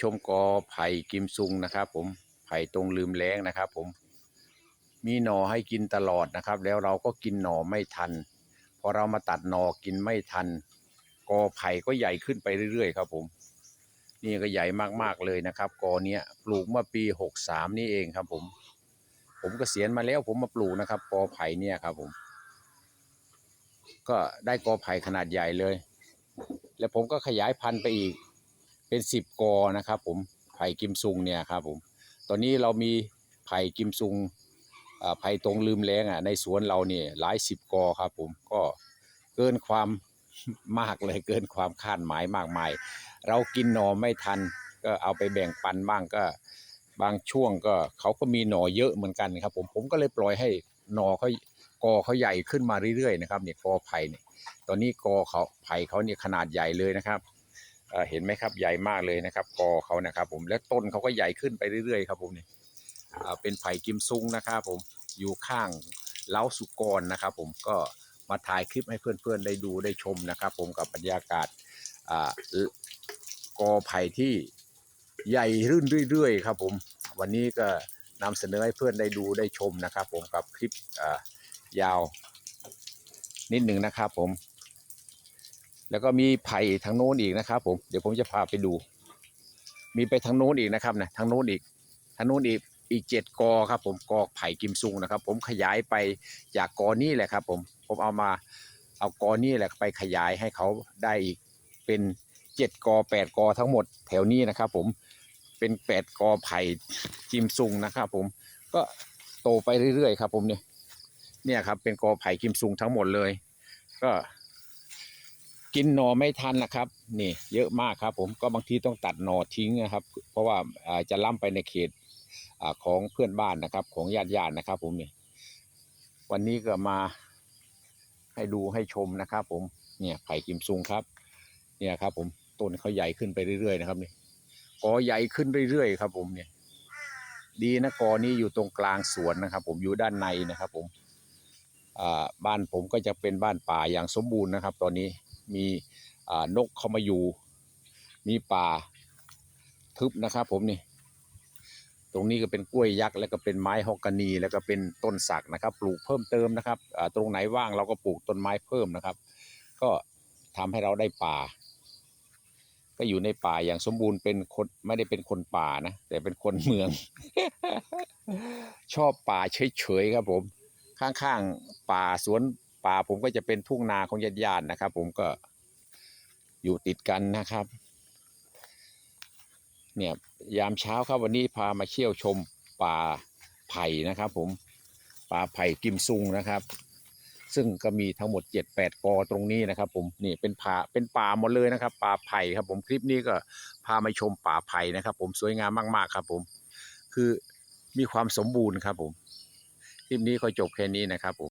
ชมกอไผ่กิมซุงนะครับผมไผ่ตรงลืมแล้งนะครับผมมีหน่อให้กินตลอดนะครับ แล้วเราก็กินหน่อไม่ทัน พอเรามาตัดหน่อกินไม่ทัน กอไผ่ก็ใหญ่ขึ้นไปเรื่อยๆ ครับผม นี่ก็ใหญ่มากๆเลยนะครับ กอเนี้ยปลูกเมื่อปีหกสามนี่เองครับผม ผมเกษียณมาแล้วผมมาปลูกนะครับ กอไผ่เนี่ยครับผม ก็ได้กอไผ่ขนาดใหญ่เลย แล้วผมก็ขยายพันธุ์ไปอีก เป็นสิบกอนะครับ ผมไผ่กิมซุงเนี่ยครับผมตอนนี้เรามีไผ่กิมซุงไผ่ตรงลืมแรงอะในสวนเราเนี่ยหลายสิบกอครับ ผมก็เกินความมากเลยเกินความคาดหมายมากมาย เรากินหน่อไม่ทัน ก็เอาไปแบ่งปันบ้างก็ บางช่วงก็เขาก็มีหน่อเยอะเหมือนกันครับ ผมผมก็เลยปล่อยให้หน่อเขากอเขาใหญ่ขึ้นมาเรื่อยๆนะครับเนี่ยกอไผ่เนี่ยตอนนี้กอเขาไผ่เขาเนี่ยขนาดใหญ่เลยนะครับ เห็นไหมครับใหญ่มากเลยนะครับกอเขานะครับ ผมและต้นเขาก็ใหญ่ขึ้นไปเรื่อยๆครับผมนี่อ่าเป็นไผ่กิมซุงนะครับผมอยู่ข้างเล้าสุกรนะครับ ผมก็มาถ่ายคลิปให้เพื่อนๆได้ดูได้ชมนะครับ ผมกับบรรยากาศอกอไผ่ที่ใหญ่รื่นเรื่อยๆครับ ผมวันนี้ก็นำเสนอให้เพื่อนได้ดูได้ชมนะครับ ผมกับคลิปยาวนิดหนึ่งนะครับ ผม แล้วก็มีไผ่ทางโน้นอีกนะครับ ผมเดี๋ยวผมจะพาไปดู มีไปทางโน้นอีกนะครับนะทางโน้นอีกทางโน้นอีกอีกเจ็ดกอครับ ผมกอไผ่กิมซุงนะครับ ผมขยายไปจากกอนี้แหละครับ ผมผมเอามาเอากอนี้แหละไปขยายให้เขาได้อีกเป็นเจ็ดกอแปดกอทั้งหมดแถวนี้นะครับ ผมเป็นแปดกอไผ่กิมซุงนะครับผมก็โตไปเรื่อยๆครับ ผมเนี่ยเนี่ยครับเป็นกอไผ่กิมซุงทั้งหมดเลย ก็ กินหน่อไม่ทันนะครับ นี่ เยอะมากครับ ผมก็บางทีต้องตัดหน่อทิ้งนะครับ เพราะว่าจะล้ำไปในเขตอของเพื่อนบ้านนะครับ ของญาติญาตินะครับ ผมนี่วันนี้ก็มาให้ดูให้ชมนะครับ ผมเนี่ยไผ่กิมซุงครับ เนี่ยครับ ผมต้นเขาใหญ่ขึ้นไปเรื่อยๆนะครับนี่กอใหญ่ขึ้นเรื่อยๆครับ ผมเนี่ย ดีนะกอนี้อยู่ตรงกลางสวนนะครับ ผมอยู่ด้านในนะครับ ผม บ้านผมก็จะเป็นบ้านป่าอย่างสมบูรณ์นะครับ ตอนนี้มีนกเข้ามาอยู่ มีป่าทึบนะครับ ผมนี่ ตรงนี้ก็เป็นกล้วยยักษ์แล้วก็เป็นไม้ฮอกกานี แล้วก็เป็นต้นสักนะครับ ปลูกเพิ่มเติมนะครับตรงไหนว่างเราก็ปลูกต้นไม้เพิ่มนะครับ ก็ทำให้เราได้ป่า ก็อยู่ในป่าอย่างสมบูรณ์เป็นคนไม่ได้เป็นคนป่านะแต่เป็นคนเมือง ชอบป่าเฉยๆครับผม ข้างๆป่าสวนป่าผมก็จะเป็นทุ่งนาของญาติๆนะครับ ผมก็อยู่ติดกันนะครับ เนี่ยยามเช้าครับวันนี้พามาเที่ยวชมป่าไผ่นะครับ ผมป่าไผ่กิมซุงนะครับ ซึ่งก็มีทั้งหมดเจ็ดแปดกอตรงนี้นะครับ ผมนี่เป็นป่าเป็นป่าหมดเลยนะครับ ป่าไผ่ครับ ผมคลิปนี้ก็พามาชมป่าไผ่นะครับ ผมสวยงามมากๆครับ ผมคือมีความสมบูรณ์ครับผม คลิปนี้ก็จบแค่นี้นะครับผม